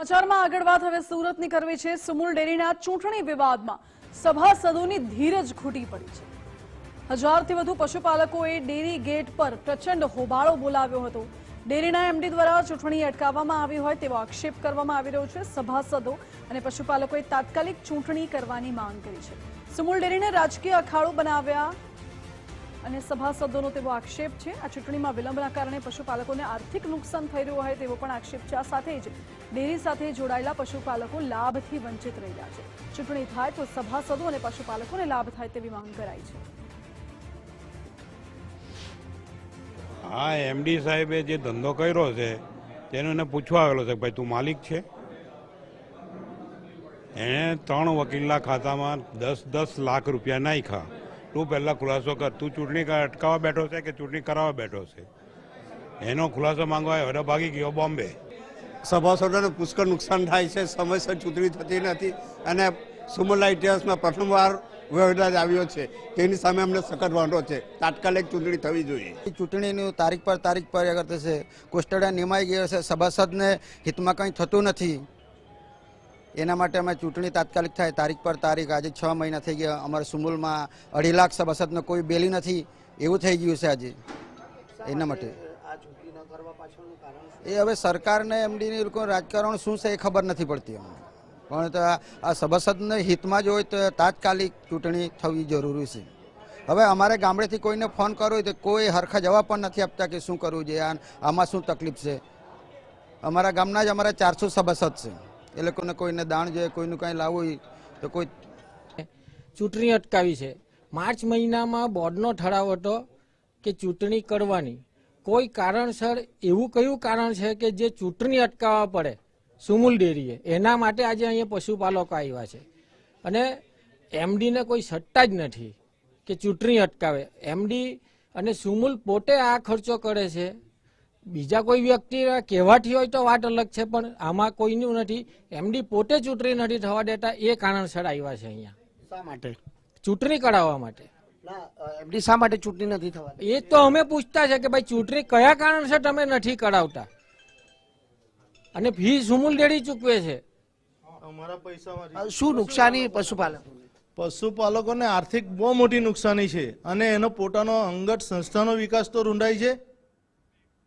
સમાચારમાં આગળ વાત હવે સુરતની કરવી છે. સુમુલ ડેરીના ચૂંટણી વિવાદમાં સભાસદોની ધીરજ ખૂટી પડી છે. હજારથી વધુ પશુપાલકોએ ડેરી ગેટ પર પ્રચંડ હોબાળો બોલાવ્યો હતો. ડેરીના એમડી દ્વારા ચૂંટણી અટકાવવામાં આવી હોય તેવો આક્ષેપ કરવામાં આવી રહ્યો છે. સભાસદો અને પશુપાલકોએ તાત્કાલિક ચૂંટણી કરવાની માંગ કરી છે. સુમુલ ડેરીને રાજકીય અખાડો બનાવ્યા અને સભાસદોનો તેવો આક્ષેપ છે. આ ચૂંટણીમાં વિલંબના કારણે પશુપાલકોને આર્થિક નુકસાન થઈ રહ્યું હોય તેવો પણ આક્ષેપ છે. આ સાથે જ ડેરી સાથે જોડાયેલા પશુપાલકો લાભથી વંચિત રહી રહ્યા છે. ચૂંટણી થાય તો સભાસદો અને પશુપાલકોને લાભ થાય તેવી માંગ કરાઈ છે. હા એમડી સાહેબે જે ધંધો કર્યો છે, તેનો એને પૂછવા આવેલો છે ભાઈ તું માલિક છે? એણે ત્રણ વકીલના ખાતામાં દસ દસ લાખ રૂપિયા નાખ્યા. તું પહેલાં ખુલાસો કર. તું ચૂંટણી અટકાવવા બેઠો છે કે ચૂંટણી કરાવવા બેઠો છે? એનો ખુલાસો માંગવા આવ્યો. ભાગી ગયો બોમ્બે. સભાસદોને પુષ્કળ નુકસાન થાય છે. સમયસર ચૂંટણી થતી નથી અને સુમલા ઇતિહાસમાં પ્રથમવાર વ્યવહાર આવ્યો છે. તેની સામે અમને સખત વાંધો છે. તાત્કાલિક ચૂંટણી થવી જોઈએ. ચૂંટણીનું તારીખ પર તારીખ પર અગર થશે કોસ્ટડા નિમાઈ ગયો છે સભાસદને હિતમાં કંઈ થતું નથી. એના માટે અમે ચૂંટણી તાત્કાલિક થાય, તારીખ પર તારીખ, આજે છ મહિના થઈ ગયા, અમારા સુમુલમાં અઢી લાખ સભાસદને કોઈ બેલી નથી, એવું થઈ ગયું છે આજે. એના માટે. એ હવે સરકારને, એમડીની લોકો રાજકારણ શું છે એ ખબર નથી પડતી અમને. પણ આ સભાસદને હિતમાં જ હોય તો તાત્કાલિક ચૂંટણી થવી જરૂરી છે. હવે અમારે ગામડેથી કોઈને ફોન કરવો હોય તો કોઈ હરખા જવાબ પણ નથી આપતા કે શું કરવું જોઈએ આમાં શું તકલીફ છે. અમારા ગામના જ અમારા ચારસો સભાસદ છે. એ લોકોને કોઈને દાણ જોઈએ, કોઈનું કાંઈ લાવવું હોય તો કોઈ ચૂંટણી અટકાવી છે. માર્ચ મહિનામાં બોર્ડનો ઠરાવ હતો કે ચૂંટણી કરવાની. કોઈ કારણસર એવું કયું કારણ છે કે જે ચૂંટણી અટકાવવા પડે? સુમુલ ડેરીએ. એના માટે આજે અહીંયા પશુપાલકો આવ્યા છે. અને એમડીને કોઈ સત્તા જ નથી કે ચૂંટણી અટકાવે. એમડી અને સુમુલ પોતે આ ખર્ચો કરે છે. બીજા કોઈ વ્યક્તિ કહેવાથી હોય તો વાત અલગ છે પણ આમાં કોઈનું નથી. એમડી પોતે ચૂંટણી નથી થવા દેતા એ કારણસર આવ્યા છે અહીંયા. શા માટે? ચૂંટણી કરાવવા માટે. એમડી શા માટે ચૂંટણી નથી થવા એ તો અમે પૂછતા છે કે ભાઈ ચૂંટણી કયા કારણસર તમે નથી કરાવતા? અને ફી સુમૂલ ડેરી ચૂકવે છે. અમારા શું નુકસાની પશુપાલક? પશુપાલકોને આર્થિક બહુ મોટી નુકસાની છે અને એનો પોતાનો અંગત સંસ્થાનો વિકાસ તો રૂંડાય છે.